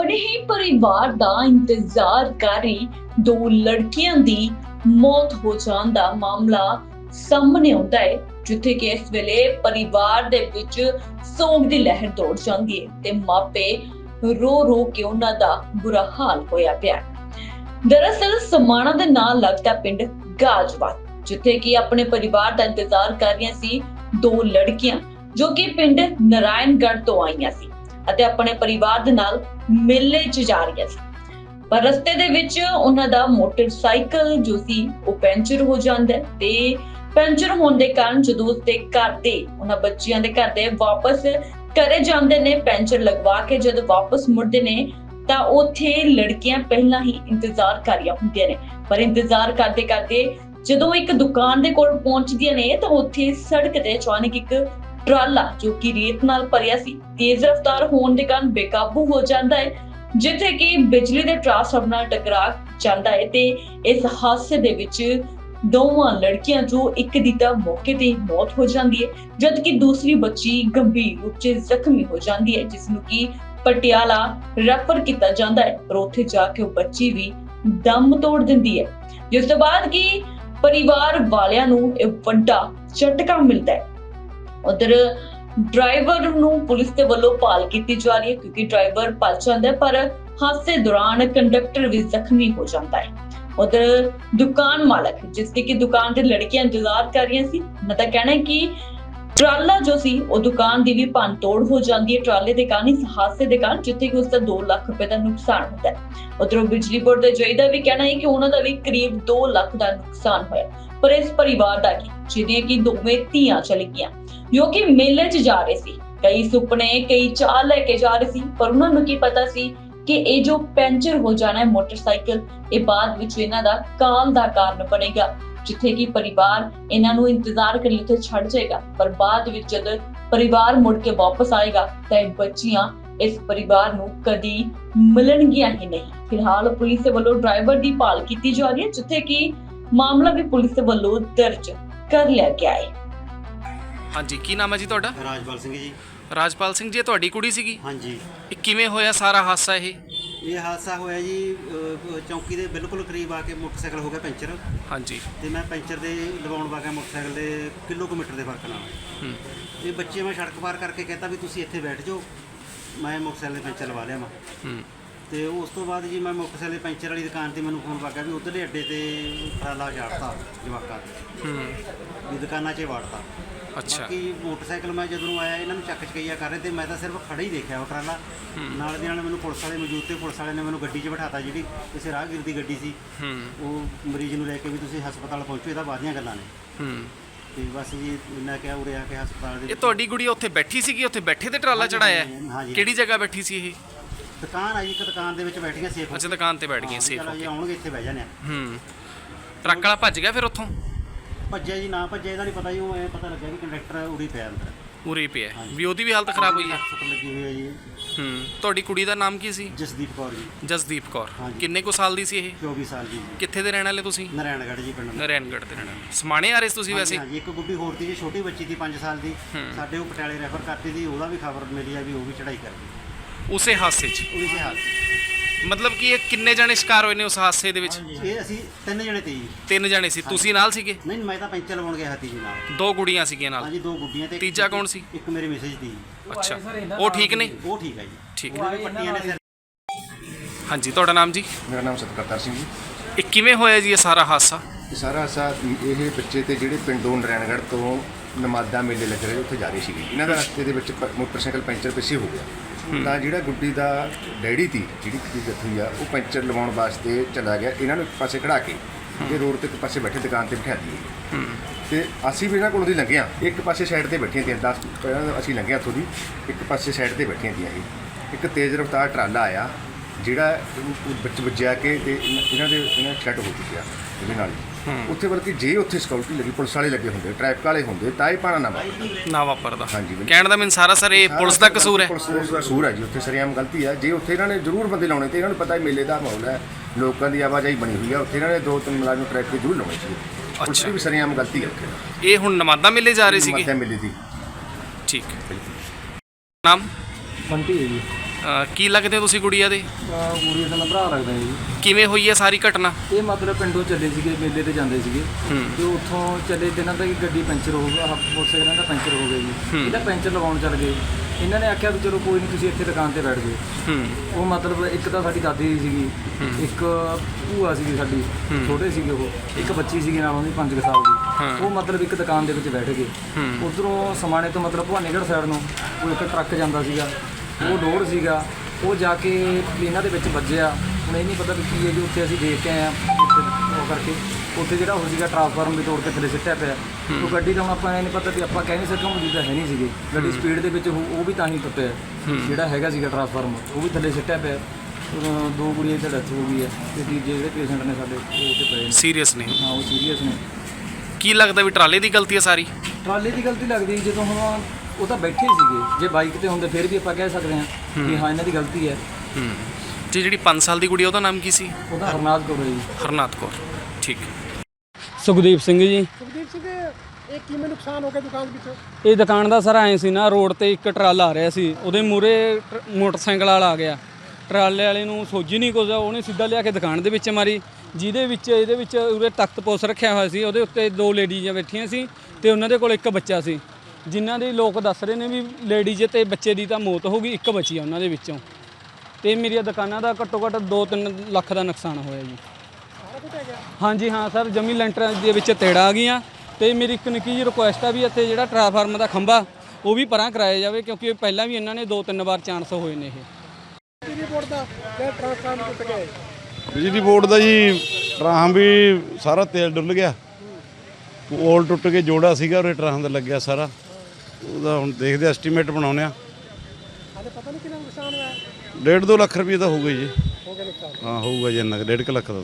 ਆਪਣੇ ਹੀ ਪਰਿਵਾਰ ਦਾ ਇੰਤਜ਼ਾਰ ਕਰ ਰਹੀ ਦੋ ਲੜਕੀਆਂ ਦੀ ਮੌਤ ਹੋ ਜਾਣ ਦਾ ਮਾਮਲਾ ਸਾਹਮਣੇ ਆਉਂਦਾ ਹੈ, ਜਿੱਥੇ ਕਿ ਇਸ ਵੇਲੇ ਪਰਿਵਾਰ ਦੇ ਵਿੱਚ ਸੋਗ ਦੀ ਲਹਿਰ ਦੌੜ ਜਾਂਦੀ ਹੈ ਤੇ ਮਾਪੇ ਰੋ ਰੋ ਕੇ ਉਹਨਾਂ ਦਾ ਬੁਰਾ ਹਾਲ ਹੋਇਆ ਪਿਆ ਦਰਅਸਲ ਸਮਾਣਾ ਦੇ ਨਾਲ ਲੱਗਦਾ ਪਿੰਡ ਗਾਜਵਾਲ, ਜਿੱਥੇ ਕਿ ਆਪਣੇ ਪਰਿਵਾਰ ਦਾ ਇੰਤਜ਼ਾਰ ਕਰ ਰਹੀਆਂ ਸੀ ਦੋ ਲੜਕੀਆਂ, ਜੋ ਕਿ ਪਿੰਡ ਨਰਾਇਣਗੜ੍ਹ ਤੋਂ ਆਈਆਂ ਸੀ। ਅਤੇ ਆਪਣੇ ਪਰਿਵਾਰ ਦੇ ਨਾਲ ਮੇਲੇ 'ਚ ਜਾ ਰਹੀਆਂ ਸੀ। ਪਰ ਰਸਤੇ ਦੇ ਵਿੱਚ ਉਹਨਾਂ ਦਾ ਮੋਟਰਸਾਈਕਲ ਜੋ ਸੀ, ਉਹ ਪੈਂਚਰ ਹੋ ਜਾਂਦਾ ਤੇ ਪੈਂਚਰ ਹੋਣ ਦੇ ਕਾਰਨ ਜਦੋਂ ਉਸਦੇ ਘਰ ਦੇ, ਉਹਨਾਂ ਬੱਚਿਆਂ ਦੇ ਘਰ ਦੇ ਵਾਪਸ ਘਰੇ ਜਾਂਦੇ ਨੇ, ਪੈਂਚਰ ਲਗਵਾ ਕੇ ਜਦ ਵਾਪਸ ਮੁੜਦੇ ਨੇ, ਤਾਂ ਉੱਥੇ ਲੜਕੀਆਂ ਪਹਿਲਾਂ ਹੀ ਇੰਤਜ਼ਾਰ ਕਰ ਰਹੀਆਂ ਹੁੰਦੀਆਂ ਨੇ। ਪਰ ਇੰਤਜ਼ਾਰ ਕਰਦੇ ਕਰਦੇ ਜਦੋਂ ਇੱਕ ਦੁਕਾਨ ਦੇ ਕੋਲ ਪਹੁੰਚਦੀਆਂ ਨੇ, ਤਾਂ ਉੱਥੇ ਸੜਕ ਤੇ ਅਚਾਨਕ ਇੱਕ ਟਰਾਲਾ ਜੋ ਕਿ ਰੇਤ ਨਾਲ ਭਰਿਆ ਸੀ, ਤੇਜ਼ ਰਫ਼ਤਾਰ ਹੋਣ ਦੇ ਕਾਰਨ ਬੇਕਾਬੂ ਹੋ ਜਾਂਦਾ ਹੈ, ਜਿੱਥੇ ਕਿ ਬਿਜਲੀ ਦੇ ਟਰਾਂਸਫਾਰਮਰ ਨਾਲ ਟਕਰਾ ਜਾਂਦਾ ਹੈ ਤੇ ਇਸ ਹਾਦਸੇ ਦੇ ਵਿੱਚ ਦੋਵਾਂ ਲੜਕੀਆਂ ਜੋ ਇੱਕ ਦੀ ਤਾਂ ਮੌਕੇ ਤੇ ਹੀ ਮੌਤ ਹੋ ਜਾਂਦੀ ਹੈ, ਜਦਕਿ ਦੂਸਰੀ ਬੱਚੀ ਗੰਭੀਰ ਰੂਪ 'ਚ ਜ਼ਖਮੀ ਹੋ ਜਾਂਦੀ ਹੈ, ਜਿਸ ਨੂੰ ਕਿ ਪਟਿਆਲਾ ਰੈਫਰ ਕੀਤਾ ਜਾਂਦਾ ਹੈ ਪਰ ਉੱਥੇ ਜਾ ਕੇ ਉਹ ਬੱਚੀ ਵੀ ਦਮ ਤੋੜ ਦਿੰਦੀ ਹੈ। ਜਿਸ ਤੋਂ ਬਾਅਦ ਕਿ ਪਰਿਵਾਰ ਵਾਲਿਆਂ ਨੂੰ ਇਹ ਵੱਡਾ ਝਟਕਾ ਮਿਲਦਾ ਹੈ। ਉਧਰ ਡਰਾਈਵਰ ਨੂੰ ਪੁਲਿਸ ਦੇ ਵੱਲੋਂ ਭਾਲ ਕੀਤੀ ਜਾ ਰਹੀ ਹੈ ਕਿਉਂਕਿ ਡਰਾਈਵਰ ਭੱਜ ਜਾਂਦਾ ਹੈ, ਪਰ ਹਾਦਸੇ ਦੌਰਾਨ ਕੰਡਕਟਰ ਵੀ ਜ਼ਖਮੀ ਹੋ ਜਾਂਦਾ ਹੈ। ਉਧਰ ਦੁਕਾਨ ਮਾਲਕ, ਜਿਸ ਦੀ ਕਿ ਦੁਕਾਨ ਤੇ ਲੜਕੀਆਂ ਇੰਤਜ਼ਾਰ ਕਰ ਰਹੀਆਂ ਸੀ, ਉਹਨਾਂ ਦਾ ਕਹਿਣਾ ਹੈ ਕਿ ਟਰਾਲਾ ਜੋ ਸੀ, ਉਹ ਦੁਕਾਨ ਦੀ ਵੀ ਭੰਨ ਤੋੜ ਹੋ ਜਾਂਦੀ ਹੈ। ਟਰਾਲੇ ਦੇ ਕਾਰਨ ਇਸ ਹਾਦਸੇ ਦੇ ਕਾਰਨ ਜਿੱਥੇ ਕਿ ਉਸ ਦਾ 2 ਲੱਖ ਰੁਪਏ ਦਾ ਨੁਕਸਾਨ ਹੁੰਦਾ ਹੈ। ਉਧਰੋਂ ਬਿਜਲੀ ਬੋਰਡ ਦੇ ਜਈ ਦਾ ਵੀ ਕਹਿਣਾ ਹੈ ਕਿ ਉਹਨਾਂ ਦਾ ਵੀ ਕਰੀਬ 2 ਲੱਖ ਦਾ ਨੁਕਸਾਨ ਹੋਇਆ। ਪਰ ਇਸ ਪਰਿਵਾਰ ਦਾ ਕੀ? ਜਿਹਦੀਆਂ ਕਿ ਦੋਵੇਂ ਧੀਆਂ ਚਲੀ ਗਈਆਂ। ਜੋ ਕਿ ਮੇਲੇ 'ਚ ਜਾ ਰਹੇ ਸੀ। ਕਈ ਸੁਪਨੇ, ਕਈ ਚਾਹ ਲੈ ਕੇ ਜਾ ਰਹੇ ਸੀ। ਪਰ ਉਹਨਾਂ ਨੂੰ ਕੀ ਪਤਾ ਸੀ ਕਿ ਇਹ ਜੋ ਪੈਂਚਰ ਹੋ ਜਾਣਾ ਹੈ ਮੋਟਰਸਾਈਕਲ, ਇਹ ਬਾਅਦ ਵਿੱਚ ਇਹਨਾਂ ਦਾ ਕਾਲ ਦਾ ਕਾਰਨ ਬਣੇਗਾ। ਜਿੱਥੇ ਕਿ ਪਰਿਵਾਰ ਇਹਨਾਂ ਨੂੰ ਇੰਤਜ਼ਾਰ ਕਰਨ ਲਈ ਉੱਥੇ ਛੱਡ ਜਾਏਗਾ ਪਰ ਬਾਅਦ ਵਿੱਚ ਜਦ ਪਰਿਵਾਰ ਮੁੜ ਕੇ ਵਾਪਸ ਆਏਗਾ ਤਾਂ ਇਹ ਬੱਚੀਆਂ ਇਸ ਪਰਿਵਾਰ ਨੂੰ ਕਦੀ ਮਿਲਣਗੀਆਂ ਹੀ ਨਹੀਂ। ਫਿਲਹਾਲ ਪੁਲਿਸ ਦੇ ਵੱਲੋਂ ਡਰਾਈਵਰ ਦੀ ਭਾਲ ਕੀਤੀ ਜਾ ਰਹੀ ਹੈ ਜਿੱਥੇ ਕਿ ਮਾਮਲਾ ਵੀ ਪੁਲਿਸ ਦੇ ਵੱਲੋਂ ਦਰਜ ਕਰ ਲਿਆ ਗਿਆ ਹੈ। ਹਾਂਜੀ ਕੀ ਨਾਮ ਹੈ ਜੀ ਤੁਹਾਡਾ? ਰਾਜਪਾਲ ਸਿੰਘ ਜੀ। ਰਾਜਪਾਲ ਸਿੰਘ ਜੀ ਇਹ ਤੁਹਾਡੀ ਕੁੜੀ ਸੀਗੀ? ਹਾਂਜੀ। ਇਹ ਕਿਵੇਂ ਹੋਇਆ ਸਾਰਾ ਹਾਦਸਾ ਇਹ? ਇਹ ਹਾਦਸਾ ਹੋਇਆ ਜੀ ਅਹ, ਚੌਂਕੀ ਦੇ ਬਿਲਕੁਲ ਕਰੀਬ ਆ ਕੇ ਮੋਟਰਸਾਈਕਲ ਹੋ ਗਿਆ ਪੈਂਚਰ। ਹਾਂਜੀ। ਤੇ ਮੈਂ ਪੈਂਚਰ ਦੇ ਲਵਾਉਣ ਵਾ ਗਿਆ ਮੋਟਰਸਾਈਕਲ ਦੇ ਕਿਲੋਮੀਟਰ ਦੇ ਫ਼ਰਕ ਨਾਲ। ਹੂੰ। ਇਹ ਬੱਚੇ ਮੈਂ ਸੜਕ ਪਾਰ ਕਰਕੇ ਕਹਿੰਦਾ ਵੀ ਤੁਸੀਂ ਇੱਥੇ ਬੈਠ ਜਾਓ ਮੈਂ ਮੋਟਰਸਾਈਕਲ ਦੇ ਪੈਂਚਰ ਲਵਾ ਲਿਆ ਮੈਂ। ਹੂੰ। ਤੇ ਉਸ ਤੋਂ ਬਾਅਦ ਜੀ ਮੈਂ ਮੋਟਰਸਾਈਕਲ ਦੇ ਪੈਂਚਰ ਵਾਲੀ ਦੁਕਾਨ ਤੇ ਮੈਨੂੰ ਫੋਨ ਵਾਗਾ ਵੀ ਉਧਰਲੇ ਅੱਡੇ ਤੇ ਟਰਾਲਾ ਝਾੜਤਾ ਜਵਾਕਾਂ ਤੇ। ਹੂੰ। ਵੀ ਦੁਕਾਨਾਂ 'ਚ ਹੀ ਵਾੜਤਾ। ਅੱਛਾ। ਬਾਕੀ ਮੋਟਰਸਾਈਕਲ ਮੈਂ ਜਦੋਂ ਆਇਆ ਇਹਨਾਂ ਨੂੰ ਚੱਕ ਚਕਈਆ ਕਰ ਰਹੇ ਤੇ ਮੈਂ ਤਾਂ ਸਿਰਫ ਖੜਾ ਹੀ ਦੇਖਿਆ ਉਹ ਟਰਾਲਾ। ਨਾਲ ਦੇ ਨਾਲ ਮੈਨੂੰ ਪੁਲਿਸ ਵਾਲੇ ਮੌਜੂਦ ਤੇ ਪੁਲਿਸ ਵਾਲੇ ਨੇ ਮੈਨੂੰ ਗੱਡੀ 'ਚ ਬਿਠਾਤਾ ਜਿਹੜੀ ਕਿਸੇ ਰਾਹਗੀਰ ਦੀ ਗੱਡੀ ਸੀ। ਉਹ ਮਰੀਜ਼ ਨੂੰ ਲੈ ਕੇ ਵੀ ਤੁਸੀਂ ਹਸਪਤਾਲ ਪਹੁੰਚੋ ਇਹਦਾ ਬਾਅਦ ਦੀਆਂ ਗੱਲਾਂ ਨੇ। ਹੂੰ। ਤੇ ਬਸ ਜੀ ਇਹਨਾਂ ਕਿਹਾ ਉਰੇ ਆ ਕੇ ਹਸਪਤਾਲ ਦੇ ਇਹ ਤੁਹਾਡੀ ਕੁੜੀ ਉੱਥੇ ਬੈਠੀ ਸੀਗੀ? ਉੱਥੇ ਬੈਠੇ ਤੇ ਟਰਾਲਾ ਚੜਾਇਆ। ਕਿਹੜੀ ਜਗ੍ਹਾ ਬੈਠੀ ਸੀ ਇਹ? ਦੁਕਾਨ ਆ ਜੀ ਇੱਕ ਦੁਕਾਨ ਦੇ ਵਿੱਚ ਬੈਠੀਆਂ ਸੇਫ ਅੱਛਾ ਦੁਕਾਨ ਤੇ ਬੈਠ ਗਈਆਂ ਸੇਫ ਆਉਣਗੇ ਇੱਥੇ ਬਹਿ ਜਾਣੇ ਹੂੰ। ਟਰੱਕ ਵਾਲਾ ਭੱਜ ਗਿਆ ਫਿਰ ਉੱਥੋਂ? ਭੱਜਿਆ ਜੀ ਨਾ ਭੱਜਿਆ ਇਹਦਾ ਨਹੀਂ ਪਤਾ ਜੀ ਉਹ ਐ ਪਤਾ ਲੱਗਿਆ ਵੀ ਕੰਡਕਟਰ ਉਰੀ ਪਿਆ ਅੰਦਰ। ਉਰੇ ਪਿਆ ਵੀ ਉਹਦੀ ਵੀ ਹਾਲਤ ਖਰਾਬ ਹੋਈ ਹੈ? ਸੱਟ ਲੱਗੀ ਹੋਈ ਹੈ ਜੀ। ਹੂੰ ਤੁਹਾਡੀ ਕੁੜੀ ਦਾ ਨਾਮ ਕੀ ਸੀ? ਜਸਦੀਪ ਕੌਰ ਜੀ। ਜਸਦੀਪ ਕੌਰ। ਹਾਂਜੀ। ਕਿੰਨੇ ਕੁ ਸਾਲ ਦੀ ਸੀ ਇਹ? 24 ਸਾਲ ਦੀ ਜੀ। ਕਿੱਥੇ ਦੇ ਰਹਿਣ ਵਾਲੇ ਤੁਸੀਂ? ਨਰੈਣਗੜ੍ਹ ਜੀ ਪਿੰਡ ਨਰੈਣਗੜ੍ਹ। ਦੇ ਰਹਿਣ ਵਾਲੇ। ਸਮਾਣੇ ਆ ਰਹੇ ਸੀ ਤੁਸੀਂ ਵੈਸੇ? ਹਾਂਜੀ ਇੱਕ ਗੁੱਡੀ ਹੋਰ ਦੀ ਜੀ ਛੋਟੀ ਬੱਚੀ ਦੀ 5 ਸਾਲ ਦੀ। ਸਾਡੇ ਉਹ ਪਟਿਆਲੇ ਰੈਫਰ ਕਰਤੀ ਦੀ ਉਹਦਾ ਵੀ ਖਬਰ ਮਿਲੀ ਆ ਵੀ ਉਹ ਵੀ ਚੜਾਈ ਕਰ ਗਈ ਉਸੇ ਹਾਦਸੇ 'ਚ? ਉਹ ਵੀ ਸੀ ਹਾਲ ਮਤਲਬ ਕਿ ਇਹ ਕਿੰਨੇ ਜਣੇ ਸ਼ਿਕਾਰ ਹੋਏ ਨੇ ਉਸ ਹਾਦਸੇ ਦੇ ਵਿੱਚ? ਇਹ ਅਸੀਂ ਤਿੰਨ ਜਣੇ ਤੇ ਜੀ। ਤਿੰਨ ਜਣੇ ਸੀ। ਤੁਸੀਂ ਨਾਲ ਸੀਗੇ? ਨਹੀਂ ਮੈਂ ਤਾਂ ਪੈਂਚਰ ਲਵਾਉਣ ਗਿਆ ਸੀ ਜੀ ਨਾਲ। ਦੋ ਕੁੜੀਆਂ ਸੀਗੀਆਂ ਨਾਲ। ਹਾਂਜੀ ਦੋ ਗੁੱਡੀਆਂ ਤੇ ਤੀਜਾ ਕੌਣ ਸੀ? ਇੱਕ ਮੇਰੇ ਮੈਸੇਜ ਦੀ। ਅੱਛਾ। ਉਹ ਠੀਕ ਨੇ? ਉਹ ਠੀਕ ਹੈ ਜੀ। ਠੀਕ ਦੇ ਪੱਟੀਆਂ ਨੇ ਸਿਰ। ਹਾਂਜੀ ਤੁਹਾਡਾ ਨਾਮ ਜੀ? ਮੇਰਾ ਨਾਮ ਸਤਕਰਤਾਰ ਸਿੰਘ ਜੀ। ਇਹ ਕਿਵੇਂ ਹੋਇਆ ਜੀ ਇਹ ਸਾਰਾ ਹਾਦਸਾ? ਇਹ ਸਾਰਾ ਅਸਾ ਇਹ ਬੱਚੇ ਤੇ ਜਿਹੜੇ ਪਿੰਡੋਂ ਨਰੈਣਗੜ੍ਹ ਤੋਂ ਨਮਾਦਾ ਮੇਲੇ ਲੱਗ ਰਹੇ ਉੱਥੇ ਜਾ ਰਹੇ ਸੀਗੇ। ਇਹਨਾਂ ਦਾ ਰਸਤੇ ਦੇ ਵਿੱਚ ਪ- ਮੋਟਰਸਾਈਕਲ ਪੈਂਚਰ ਪਿੱਛੇ ਹੋ ਗਿਆ। ਤਾਂ ਜਿਹੜਾ ਗੁੱਡੀ ਦਾ ਡੈਡੀ ਤੀ ਜਿਹੜੀ ਡੈਥ ਹੋਈ ਆ ਉਹ ਪੈਂਚਰ ਲਵਾਉਣ ਵਾਸਤੇ ਚਲਾ ਗਿਆ। ਇਹਨਾਂ ਨੂੰ ਇੱਕ ਪਾਸੇ ਖੜਾ ਕੇ ਤੇ ਰੋਡ ਤੇ ਇੱਕ ਪਾਸੇ ਬੈਠੇ ਦੁਕਾਨ ਤੇ ਬਿਠਾ ਦਿੱਤੀ। ਤੇ ਅਸੀਂ ਵੀ ਇਹਨਾਂ ਕੋਲੋਂ ਦੀ ਲੰਘਿਆ ਇੱਕ ਪਾਸੇ ਸਾਈਡ ਤੇ ਬੈਠੀਆਂ ਤੀਆਂ 10 ਪਹਿਲਾਂ ਅਸੀਂ ਲੰਘਿਆ ਉੱਥੋਂ ਦੀ। ਇੱਕ ਪਾਸੇ ਸਾਈਡ ਤੇ ਬੈਠੀਆਂ ਤੀਆਂ ਇਹ ਇੱਕ ਤੇਜ਼ ਰਫ਼ਤਾਰ ਟਰਾਲਾ ਆਇਆ ਜਿਹੜਾ ਇਹਨੂੰ ਉਹ ਵਿੱਚ ਵੱਜਿਆ ਕੇ ਤੇ ਇਹਨਾਂ ਇਹਨਾਂ ਦੇ ਇਹਨਾਂ ਛੱਡ ਹੋ ਚੁੱਕਿਆ ਇਹਦੇ ਨਾਲ ਹੀ। ਉੱਥੇ ਬਲਕਿ ਜੇ ਉੱਥੇ ਸਿਕਿਉਰਿਟੀ ਲੱਗੀ ਪੁਲਿਸ ਵਾਲੇ ਲੱਗੇ ਹੁੰਦੇ ਟ੍ਰੈਫਿਕ ਵਾਲੇ ਹੁੰਦੇ ਤਾਂ ਇਹ ਪਾਣਾ ਨਾ ਵਾਪਰਦਾ ਨਾ ਵਾਪਰਦਾ। ਹਾਂਜੀ, ਬਿਲਕੁਲ। ਕਹਿਣ ਦਾ ਮੈਨੂੰ ਸਾਰਾ ਸਰ ਇਹ ਪੁਲਿਸ ਦਾ ਕਸੂਰ ਹੈ। ਪੁਲਿਸ ਦਾ ਕਸੂਰ ਹੈ ਜੀ ਉੱਥੇ ਸਰਿਆਮ ਗਲਤੀ ਹੈ। ਜੇ ਉੱਥੇ ਇਹਨਾਂ ਨੇ ਜ਼ਰੂਰ ਬੰਦੇ ਲਾਉਣੇ ਤੇ ਇਹਨਾਂ ਨੂੰ ਪਤਾ ਹੈ ਮੇਲੇ ਦਾ ਮਾਹੌਲ ਹੈ ਲੋਕਾਂ ਦੀ ਆਵਾਜਾਈ ਬਣੀ ਹੋਈ ਹੈ ਉੱਥੇ ਇਹਨਾਂ ਨੇ ਦੋ ਤਿੰਨ ਮੁਲਾਜ਼ਮ ਟ੍ਰੈਫਿਕ ਜ਼ਰੂਰ ਲਾਉਣੇ ਸੀ। ਪੁਲਿਸ ਅੱਛਾ। ਦੀ ਵੀ ਸਰਿਆਮ ਗਲਤੀ ਹੈ ਉੱਥੇ। ਇਹ ਹੁਣ ਨਮਾਦਾ ਮੇਲੇ ਜਾ ਰਹੇ ਸੀਗੇ? ਮੱਥੇ ਮਿਲੀ ਸੀ ਠੀਕ। ਨਾਮ? ਬੰਟੀ ਹੈ ਜੀ। ਕੀ ਲੱਗਦੇ ਹੋ ਤੁਸੀਂ ਗੁੜੀਆ ਦੇ? ਕੁੜੀ ਦਾ ਭਰਾ ਲੱਗਦਾ ਜੀ। ਕਿਵੇਂ ਹੋਈ ਹੈ ਸਾਰੀ ਘਟਨਾ? ਇਹ ਮਤਲਬ ਪਿੰਡੋਂ ਚੱਲੇ ਸੀਗੇ ਮੇਲੇ ਤੇ ਜਾਂਦੇ ਸੀਗੇ। ਹੂੰ। ਤੇ ਉੱਥੋਂ ਚੱਲੇ ਤੇ ਇਹਨਾਂ ਦਾ ਗੱਡੀ ਪੈਂਚਰ ਹੋ ਗਿਆ ਆਹ ਮੋਟਰਸਾਈਕਲ ਦਾ ਪੈਂਚਰ ਹੋ ਗਿਆ ਜੀ। ਇਹਦਾ ਪੈਂਚਰ ਲਵਾਉਣ ਚੱਲ ਗਏ। ਇਹਨਾਂ ਨੇ ਆਖਿਆ ਵੀ ਚਲੋ ਕੋਈ ਨਹੀਂ ਤੁਸੀਂ ਇੱਥੇ ਦੁਕਾਨ ਤੇ ਬੈਠ ਜਾਓ। ਹੂੰ। ਉਹ ਮਤਲਬ ਇੱਕ ਤਾਂ ਸਾਡੀ ਦਾਦੀ ਜੀ ਸੀਗੀ ਇੱਕ ਭੂਆ ਸੀਗੀ ਸਾਡੀ ਛੋਟੇ ਸੀਗੇ ਉਹ। ਇੱਕ ਬੱਚੀ ਸੀਗੀ ਨਾਲ ਉਹਦੀ 5 ਸਾਲ ਦੀ। ਉਹ ਮਤਲਬ ਇੱਕ ਦੁਕਾਨ ਦੇ ਵਿੱਚ ਬੈਠ ਗਏ। ਉਧਰੋਂ ਸਮਾਣੇ ਤੋਂ ਮਤਲਬ ਭਵਾਨੀਗੜ੍ਹ ਸਾਈਡ ਨੂੰ ਉਹ ਇੱਕ ਟਰੱਕ ਜਾਂਦਾ ਸੀਗਾ। ਉਹ ਲੋਡ ਸੀਗਾ ਉਹ ਜਾ ਕੇ ਇਹਨਾਂ ਦੇ ਵਿੱਚ ਵੱਜਿਆ। ਹੁਣ ਇਹ ਨਹੀਂ ਪਤਾ ਵੀ ਕੀ ਹੈ ਜੀ ਉੱਥੇ ਅਸੀਂ ਦੇਖ ਕੇ ਆਏ ਆ ਉਹ ਕਰਕੇ ਉੱਥੇ ਜਿਹੜਾ ਉਹ ਸੀਗਾ ਟਰਾਂਸਫਾਰਮ ਵੀ ਤੋੜ ਕੇ ਥੱਲੇ ਸਿੱਟਿਆ ਪਿਆ। ਉਹ ਗੱਡੀ ਦਾ ਹੁਣ ਆਪਾਂ ਇਹ ਨਹੀਂ ਪਤਾ ਵੀ ਆਪਾਂ ਕਹਿ ਨਹੀਂ ਸਕਦੇ ਮੌਜੂਦਾ ਹੈ ਨਹੀਂ ਸੀਗੀ। ਗੱਡੀ ਸਪੀਡ ਦੇ ਵਿੱਚ ਉਹ ਉਹ ਵੀ ਤਾਂ ਹੀ ਟੁੱਟਿਆ। ਜਿਹੜਾ ਹੈਗਾ ਸੀਗਾ ਟਰਾਂਸਫਾਰਮ ਉਹ ਵੀ ਥੱਲੇ ਸਿੱਟਿਆ ਪਿਆ। ਉਹ ਦੋ ਕੁੜੀਆਂ ਦੀ ਡੈਥ ਹੋ ਗਈ ਹੈ ਤੇ ਤੀਜੇ ਜਿਹੜੇ ਪੇਸ਼ੈਂਟ ਨੇ ਸਾਡੇ ਉਹ ਉੱਤੇ ਪਏ ਨੇ। ਸੀਰੀਅਸ ਨੇ? ਹਾਂ ਉਹ ਸੀਰੀਅਸ ਨੇ। ਕੀ ਲੱਗਦਾ ਵੀ ਟਰਾਲੇ ਦੀ ਗਲਤੀ ਹੈ ਸਾਰੀ? ਟਰਾਲੇ ਦੀ ਗਲਤੀ ਲੱਗਦੀ ਜਦੋਂ ਹੁਣ ਉਹ ਤਾਂ ਬੈਠੇ ਸੀਗੇ। ਜੇ ਬਾਈਕ ਤੇ ਹੁੰਦੇ ਫਿਰ ਵੀ ਆਪਾਂ ਕਹਿ ਸਕਦੇ ਹਾਂ ਕਿ ਹਾਂ। ਇਹਨਾਂ ਦੀ ਗਲਤੀ ਹੈ। ਹੂੰ। ਜੀ ਜਿਹੜੀ 5 ਸਾਲ ਦੀ ਕੁੜੀ ਆ, ਉਹਦਾ ਨਾਮ ਕੀ ਸੀ? ਉਹਦਾ ਹਰਨਾਥ ਕੌਰ ਹੈ ਜੀ। ਹਰਨਾਥ ਕੌਰ। ਠੀਕ। ਸੁਖਦੀਪ ਸਿੰਘ ਜੀ। ਸੁਖਦੀਪ ਸਿੰਘ ਇਹ ਕਿਵੇਂ ਨੁਕਸਾਨ ਹੋ ਗਿਆ ਦੁਕਾਨ ਵਿੱਚ? ਇਹ ਦੁਕਾਨ ਦਾ ਸਰ ਐ ਸੀ ਨਾ ਰੋਡ ਤੇ ਇੱਕ ਟਰਾਲਾ ਆ ਰਿਹਾ ਸੀ। ਉਹਦੇ ਮੂਰੇ ਮੋਟਰਸਾਈਕਲ ਵਾਲਾ ਆ ਗਿਆ। ਟਰਾਲੇ ਵਾਲੇ ਨੂੰ ਸੋਝੀ ਨਹੀਂ ਕੁਝ ਉਹਨੇ ਸਿੱਧਾ ਲਿਆ ਕੇ ਦੁਕਾਨ ਦੇ ਵਿੱਚ ਮਾਰੀ। ਜਿਹਦੇ ਵਿੱਚ ਇਹਦੇ ਵਿੱਚ ਉਰੇ ਤਖਤ ਪੋਸ ਰੱਖਿਆ ਹੋਇਆ ਸੀ ਉਹਦੇ ਉੱਤੇ ਦੋ ਲੇਡੀਜ਼ਾਂ ਬੈਠੀਆਂ ਸੀ ਤੇ ਉਹਨਾਂ ਦੇ ਕੋਲ ਇੱਕ ਬੱਚਾ ਸੀ। ਜਿਨ੍ਹਾਂ ਦੇ ਲੋਕ ਦੱਸ ਰਹੇ ਨੇ ਵੀ ਲੇਡੀਜ਼ ਤੇ ਬੱਚੇ ਦੀ ਤਾਂ ਮੌਤ ਹੋ ਗਈ ਇੱਕ ਬਚੀ ਆ ਉਹਨਾਂ ਦੇ ਵਿੱਚੋਂ। ਤੇ ਮੇਰੀਆਂ ਦੁਕਾਨਾਂ ਦਾ ਘੱਟੋ ਘੱਟ 2-3 ਲੱਖ ਦਾ ਨੁਕਸਾਨ ਹੋਇਆ ਜੀ। ਹਾਂਜੀ ਹਾਂ ਸਰ ਜਮੀ ਲੈਂਟਰ ਦੇ ਵਿੱਚ ਤੇੜਾ ਆ ਗਈਆਂ। ਤੇ ਮੇਰੀ ਇੱਕ ਨਿੱਕੀ ਜਿਹੀ ਰਿਕੁਐਸਟ ਆ ਵੀ ਇੱਥੇ ਜਿਹੜਾ ਟ੍ਰਾਂਸਫਾਰਮਰ ਦਾ ਖੰਭਾ ਉਹ ਵੀ ਪਰਾਂ ਕਰਾਇਆ ਜਾਵੇ ਕਿਉਂਕਿ ਪਹਿਲਾਂ ਵੀ ਇਹਨਾਂ ਨੇ ਦੋ ਤਿੰਨ ਵਾਰ ਚਾਂਸ ਹੋਏ ਨੇ ਇਹ। ਬਿਜਲੀ ਬੋਰਡ ਦਾ ਕਿ ਟ੍ਰਾਂਸਫਾਰਮਰ ਟੁੱਟ ਗਿਆ ਹੈ। ਬਿਜਲੀ ਬੋਰਡ ਦਾ ਜੀ ਟਰਾਮ ਵੀ ਸਾਰਾ ਤੇਲ ਡੁੱਲ ਗਿਆ। ਓਲ ਟੁੱਟ ਕੇ ਜੋੜਾ ਸੀਗਾ ਉਹਦੇ ਟਰਾਮ ਦਾ ਲੱਗਿਆ ਸਾਰਾ। ਉਹਦਾ ਹੁਣ ਦੇਖਦੇ ਐਸਟੀਮੇਟ ਬਣਾਉਨੇ ਆ ਹਾਲੇ ਪਤਾ ਨਹੀਂ ਕਿੰਨਾ ਨੁਕਸਾਨ ਹੋਇਆ। ਹੈ। ਡੇਢ ਦੋ ਲੱਖ ਰੁਪਏ ਦਾ ਹੋਊਗਾ ਜੀ। ਹੋ ਗਿਆ ਨੁਕਸਾਨ। ਹਾਂ ਹੋਊਗਾ ਜੀ ਇੰਨਾ ਕੁ, ਡੇਢ ਕੁ ਲੱਖ ਦਾ।